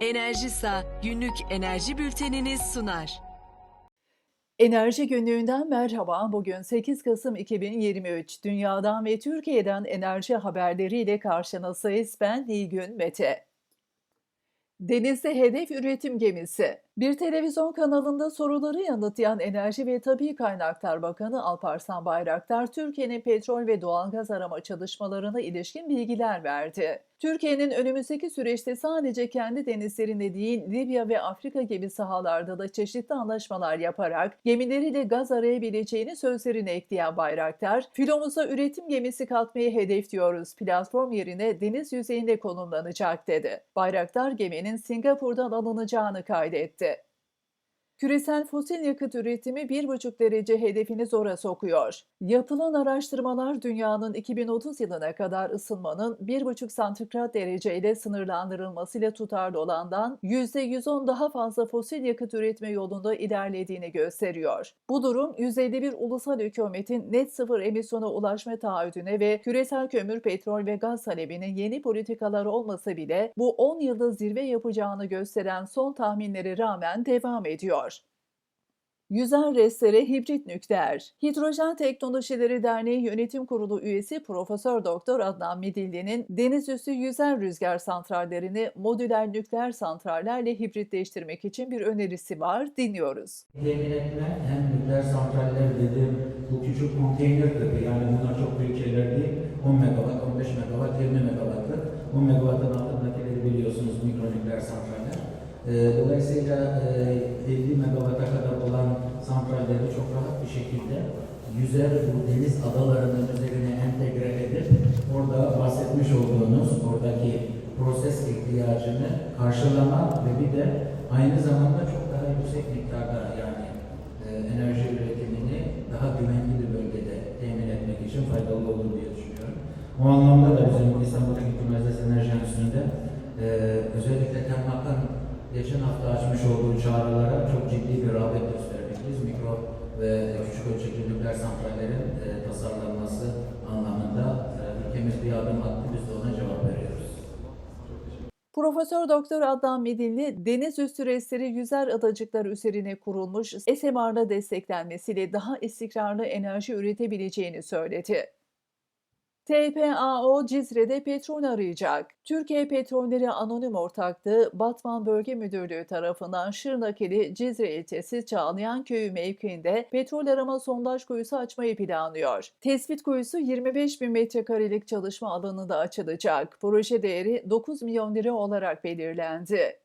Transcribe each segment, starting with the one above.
Enerjisa günlük enerji bülteniniz sunar. Enerji günlüğünden merhaba. Bugün 8 Kasım 2023. Dünyadan ve Türkiye'den enerji haberleriyle karşınızdayız. Ben Nilgün Mete. Denizde hedef üretim gemisi. Bir televizyon kanalında soruları yanıtlayan Enerji ve Tabi Kaynaklar Bakanı Alparslan Bayraktar, Türkiye'nin petrol ve doğalgaz arama çalışmalarına ilişkin bilgiler verdi. Türkiye'nin önümüzdeki süreçte sadece kendi denizlerinde değil, Libya ve Afrika gibi sahalarda da çeşitli anlaşmalar yaparak gemileriyle gaz arayabileceğini sözlerine ekleyen Bayraktar, filomuza üretim gemisi katmayı hedefliyoruz, platform yerine deniz yüzeyinde konumlanacak dedi. Bayraktar geminin Singapur'dan alınacağını kaydetti. Küresel fosil yakıt üretimi 1,5 derece hedefini zora sokuyor. Yapılan araştırmalar dünyanın 2030 yılına kadar ısınmanın 1,5 santigrat derece ile sınırlandırılmasıyla tutarlı olandan %110 daha fazla fosil yakıt üretme yolunda ilerlediğini gösteriyor. Bu durum 151 ulusal hükümetin net sıfır emisyona ulaşma taahhüdüne ve küresel kömür, petrol ve gaz talebinin yeni politikalar olmasa bile bu 10 yılda zirve yapacağını gösteren son tahminlere rağmen devam ediyor. Yüzer Restere Hibrit Nükleer Hidrojen Teknolojileri Derneği Yönetim Kurulu üyesi Profesör Doktor Adnan Midilli'nin deniz üstü yüzer rüzgar santrallerini modüler nükleer santrallerle hibritleştirmek için bir önerisi var. Dinliyoruz. Temin etme hem nükleer santraller dedim bu küçük konteyner gibi yani bunlar çok büyük şeyler değil 10 megawatt, 15 megawatt, 20 megawattlık 10 megawattın altındakileri biliyorsunuz mikro nükleer santraller. Ee, Dolayısıyla e, 50 megawatt'a kadar olan santralleri çok rahat bir şekilde yüzer bu deniz adalarının üzerine entegre edip orada bahsetmiş olduğunuz oradaki proses ihtiyacını karşılama ve bir de aynı zamanda çok daha yüksek miktarda yani e, enerji üretimini daha güvenli bir bölgede temin etmek için faydalı olur diye düşünüyorum. O anlamda da bizim İstanbul Teknik Üniversitesi Enerji Enstitüsü'nde e, özellikle TEMAK'ın geçen hafta açmış olduğu çağrılara çok ciddi bir rağbet gösterdik. Biz mikro ve küçük ölçekli nükleer santrallerin e, tasarlanması anlamında e, ülkemiz bir adım attı, biz de ona cevap veriyoruz. Profesör Doktor Adnan Midilli, deniz üstü restleri yüzer adacıklar üzerine kurulmuş SMR'la desteklenmesiyle daha istikrarlı enerji üretebileceğini söyledi. TPAO Cizre'de petrol arayacak. Türkiye Petrolleri Anonim Ortaklığı Batman Bölge Müdürlüğü tarafından Şırnakeli Cizre ilçesi Çağlayan Köyü mevkiinde petrol arama sondaj kuyusu açmayı planlıyor. Tespit kuyusu 25 bin metrekarelik çalışma alanında açılacak. Proje değeri 9 milyon lira olarak belirlendi.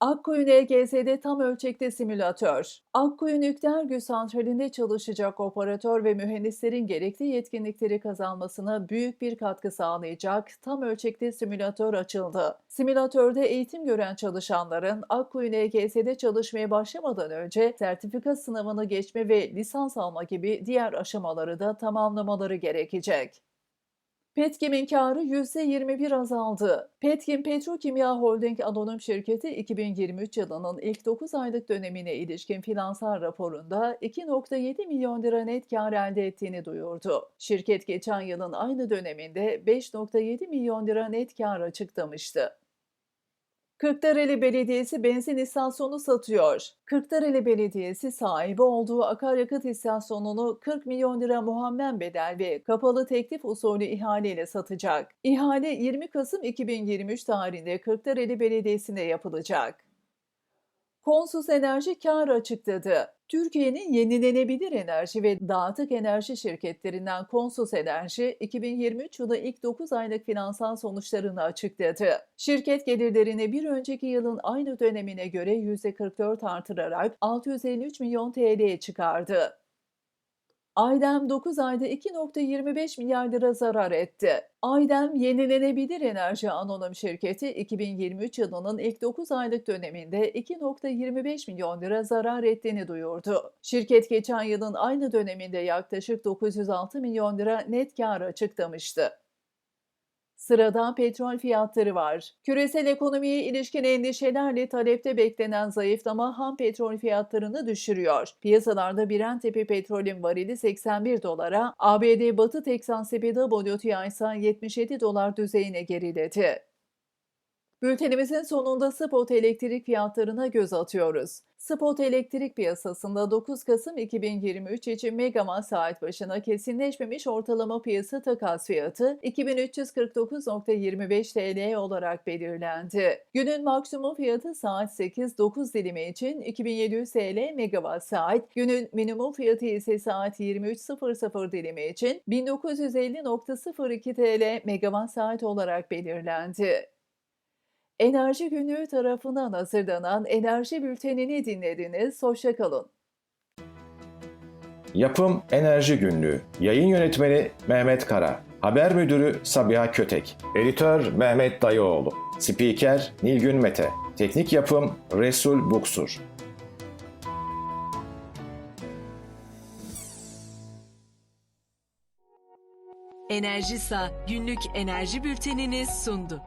Akkoyun EGS'de tam ölçekte simülatör. Akkoyun Nükleer Güç Santrali'nde çalışacak operatör ve mühendislerin gerekli yetkinlikleri kazanmasına büyük bir katkı sağlayacak tam ölçekte simülatör açıldı. Simülatörde eğitim gören çalışanların Akkoyun EGS'de çalışmaya başlamadan önce sertifika sınavını geçme ve lisans alma gibi diğer aşamaları da tamamlamaları gerekecek. Petkim'in karı %21 azaldı. Petkim Petrokimya Holding Anonim Şirketi 2023 yılının ilk 9 aylık dönemine ilişkin finansal raporunda 2.7 milyon lira net kar elde ettiğini duyurdu. Şirket geçen yılın aynı döneminde 5.7 milyon lira net kar açıklamıştı. Kırklareli Belediyesi benzin istasyonu satıyor. Kırklareli Belediyesi sahibi olduğu akaryakıt istasyonunu 40 milyon lira muhammen bedel ve kapalı teklif usulü ihaleyle satacak. İhale 20 Kasım 2023 tarihinde Kırklareli Belediyesi'nde yapılacak. Konsus Enerji kar açıkladı. Türkiye'nin yenilenebilir enerji ve dağıtık enerji şirketlerinden Konsus Enerji, 2023 yılı ilk 9 aylık finansal sonuçlarını açıkladı. Şirket gelirlerini bir önceki yılın aynı dönemine göre %44 artırarak 653 milyon TL'ye çıkardı. Aydem 9 ayda 2.25 milyar lira zarar etti. Aydem Yenilenebilir Enerji Anonim Şirketi 2023 yılının ilk 9 aylık döneminde 2.25 milyon lira zarar ettiğini duyurdu. Şirket geçen yılın aynı döneminde yaklaşık 906 milyon lira net kar açıklamıştı. Sırada petrol fiyatları var. Küresel ekonomiye ilişkin endişelerle talepte beklenen zayıflama ham petrol fiyatlarını düşürüyor. Piyasalarda Brent tipi petrolün varili 81 dolara, ABD Batı Teksan CPW ise 77 dolar düzeyine geriledi. Bültenimizin sonunda spot elektrik fiyatlarına göz atıyoruz. Spot elektrik piyasasında 9 Kasım 2023 için megawatt saat başına kesinleşmemiş ortalama piyasa takas fiyatı 2349.25 TL olarak belirlendi. Günün maksimum fiyatı saat 8-9 dilimi için 2700 TL megawatt saat, günün minimum fiyatı ise saat 23.00 dilimi için 1950.02 TL megawatt saat olarak belirlendi. Enerji Günlüğü tarafından hazırlanan enerji bültenini dinlediniz. Hoşça kalın. Yapım Enerji Günlüğü Yayın Yönetmeni Mehmet Kara Haber Müdürü Sabiha Kötek Editör Mehmet Dayıoğlu Spiker Nilgün Mete Teknik Yapım Resul Buksur Enerjisa günlük enerji bültenini sundu.